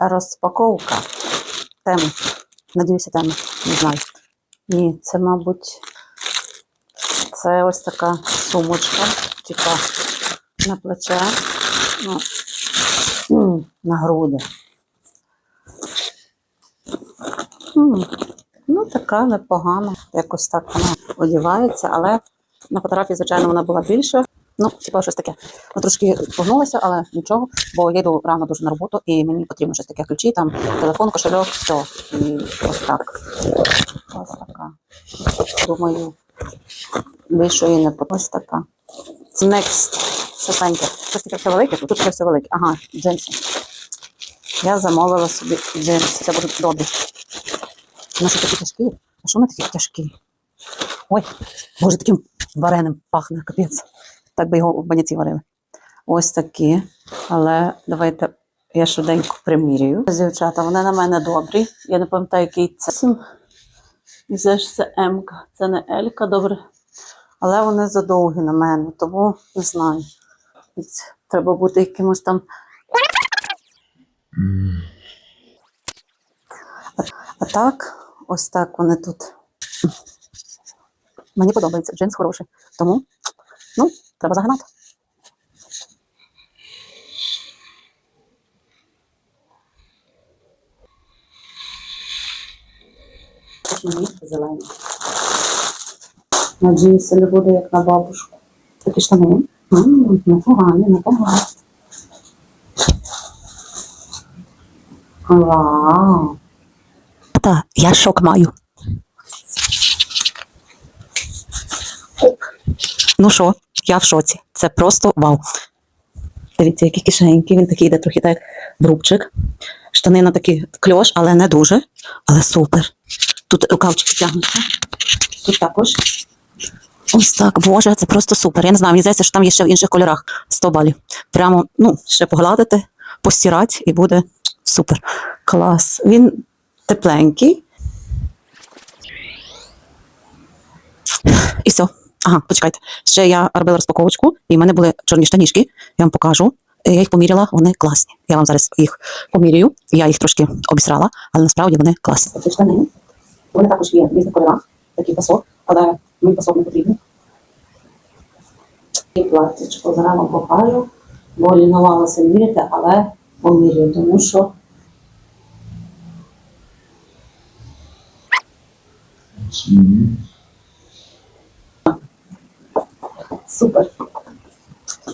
розпаковка. Теми. Надіюся, теми. Не знаю. Ні, це, мабуть, це ось така сумочка, типа на плече, ну, на груди. Ну, така непогана. Якось так вона одягається, але на фотографії, звичайно, вона була більша. Ну, типа щось таке. Ну, трошки погнулася, але нічого, бо я йду рано дуже на роботу, і мені потрібно щось таке ключі, там телефон, кошельок, все. І ось так. Ось така. Думаю, більше і не ось така. Next. Шостеньке. Щось таке все велике, тут таке все велике. Ага, джинси. Я замовила собі джинси. Це будуть добрі. Вони що такі тяжкі? А що вони такі тяжкі? Ой, боже, таким вареним пахне, капець. Так би його в баняці варили. Ось такі. Але давайте я швиденько примірюю. Дівчата, вони на мене добрі. Я не пам'ятаю, який це. Це ж це М, це не Л, добре. Але вони задовгі на мене, тому не знаю. Треба бути якимось там. А, а так, ось так вони тут. Мені подобається, джинс хороший. Тому, ну, треба загинати. Зелені. На джинси не буде, як на бабушку. Такі штани. Непогані, непогані. Вау. Та, я шок маю. Ну що, я в шоці. Це просто вау. Дивіться, які кишеньки. Він такий йде трохи так, як брубчик. Штани на такі кльош, але не дуже. Але супер. Тут рукавчики тягнуться. Тут також. Ось так, боже, це просто супер. Я не знаю, мені здається, що там є ще в інших кольорах 100 балів. Прямо, ну, ще погладити, постирати і буде супер. Клас. Він тепленький. І все. Ага, почекайте. Ще я робила розпаковочку, і в мене були чорні штанішки. Я вам покажу. Я їх поміряла, вони класні. Я вам зараз їх поміряю. Я їх трошки обісрала, але насправді вони класні. Ці штани. Вони також є в різних кольорах, такий пасок, але мені пасок не потрібен. І платтячко зараз вам покажу, бо лінувалася міряти, але поміряю, тому що Супер.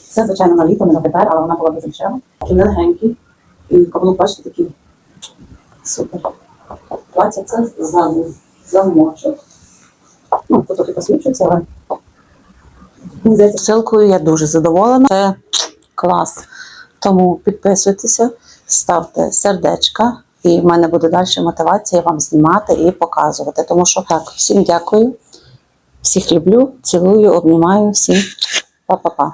Це, звичайно, на літо, не на тепер, але вона була дуже дешева. Такі нелегенькі. І каблук, бачите, такі супер. Плаття це ззаду, замочок. Ну, тут трохи посвідчується, але мені я дуже задоволена. Це клас. Тому підписуйтеся, ставте сердечка, і в мене буде далі мотивація вам знімати і показувати. Тому що так, всім дякую. Всіх люблю, цілую, обнімаю, всім па-па-па.